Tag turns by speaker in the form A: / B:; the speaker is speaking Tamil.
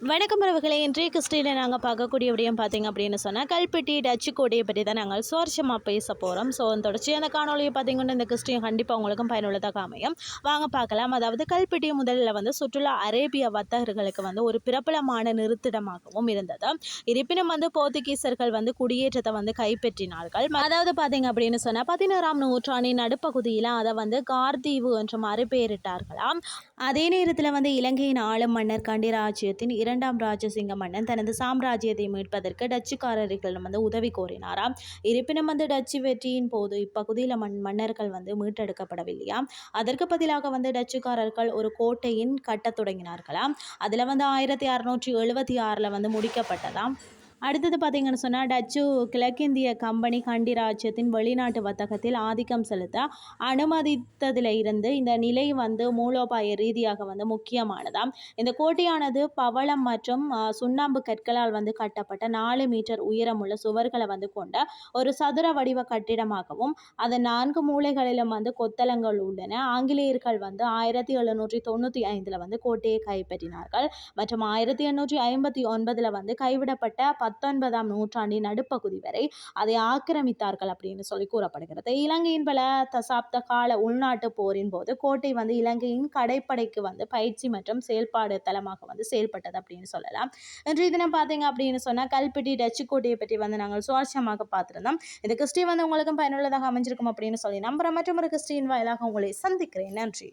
A: வணக்கம் உறவுகளே. இன்றைய கிறிஸ்டியில் நாங்கள் பார்க்கக்கூடிய விடயம் பார்த்தீங்க அப்படின்னு சொன்னால் கல்பெட்டி டச்சு கோடியை பற்றி தான் நாங்கள் சுவாரஸ்யமாக பேச போகிறோம் ஸோ தொடர்ச்சி அந்த காணொலியை பார்த்தீங்கன்னா இந்த கிறிஸ்டின் கண்டிப்பாக உங்களுக்கும் பயனுள்ளதாக அமையும். வாங்க பார்க்கலாம். அதாவது கல்பெட்டி முதலில் வந்து சுற்றுலா அரேபிய வர்த்தகர்களுக்கு வந்து ஒரு பிரபலமான நிறுத்திடமாகவும் இருந்தது. இருப்பினும் வந்து போர்த்துகீசர்கள் வந்து குடியேற்றத்தை வந்து கைப்பற்றினார்கள். அதாவது பார்த்தீங்க அப்படின்னு சொன்னால் பதினோராம் நூற்றாண்டின் நடுப்பகுதியில் அதை வந்து கார்தீவு என்று மறுபெயரிட்டார்களாம் அதே நேரத்தில் வந்து இலங்கையின் ஆளும் மன்னர் கண்டிராஜ்யத்தின் இரண்டாம் ராஜசிங்க மன்னன் தனது சாம்ராஜ்யத்தை மீட்பதற்கு டச்சுக்காரர்களிடம் வந்து உதவி கோரினாராம். இருப்பினும் வந்து டச்சு வெற்றியின் போது இப்பகுதியில் மண் மன்னர்கள் வந்து மீட்டெடுக்கப்படவில்லையா? அதற்கு பதிலாக வந்து டச்சுக்காரர்கள் ஒரு கோட்டையின் கட்டத் தொடங்கினார்களாம். அதில் வந்து ஆயிரத்தி அறுநூற்றி எழுபத்தி ஆறில் வந்து முடிக்கப்பட்டதாம். அடுத்தது பார்த்தீங்கன்னு சொன்னால் டச்சு கிழக்கிந்திய கம்பெனி கண்டி ராஜ்யத்தின் வெளிநாட்டு வர்த்தகத்தில் ஆதிக்கம் செலுத்த அனுமதித்ததில் இருந்து இந்த நிலை வந்து மூலோபாய ரீதியாக வந்து முக்கியமானதாம் இந்த கோட்டையானது பவளம் மற்றும் சுண்ணாம்பு கற்களால் வந்து கட்டப்பட்ட நாலு மீட்டர் உயரமுள்ள சுவர்களை வந்து கொண்ட ஒரு சதுர வடிவ கட்டிடமாகவும் அதன் நான்கு மூலைகளிலும் வந்து கொத்தளங்கள் உள்ளன. ஆங்கிலேயர்கள் வந்து ஆயிரத்தி எழுநூற்றி தொண்ணூற்றி ஐந்தில் வந்து கோட்டையை கைப்பற்றினார்கள். மற்றும் ஆயிரத்தி எண்ணூற்றி ஐம்பத்தி ஒன்பதில் வந்து கைவிடப்பட்ட பத்தொன்பதாம் நூற்றாண்டின் நடுப்பகுதி வரை அதை ஆக்கிரமித்தார்கள் அப்படின்னு சொல்லி கூறப்படுகிறது. இலங்கையின் பல தசாப்த கால உள்நாட்டு போரின் போது கோட்டை வந்து இலங்கையின் கடைப்படைக்கு வந்து பயிற்சி மற்றும் செயல்பாடு தளமாக வந்து செயல்பட்டது அப்படின்னு சொல்லலாம். இன்றைய தினம் பார்த்தீங்க அப்படின்னு சொன்னால் கல்பெட்டி டச்சு கோட்டையை பற்றி வந்து நாங்கள் சுவாரஸ்யமாக பார்த்துருந்தோம். இந்த கிறிஸ்டி வந்து உங்களுக்கும் பயனுள்ளதாக அமைஞ்சிருக்கும் அப்படின்னு சொல்லி நம்புற மற்றும் ஒரு கிறிஸ்டின் வாயிலாக உங்களை சந்திக்கிறேன். நன்றி.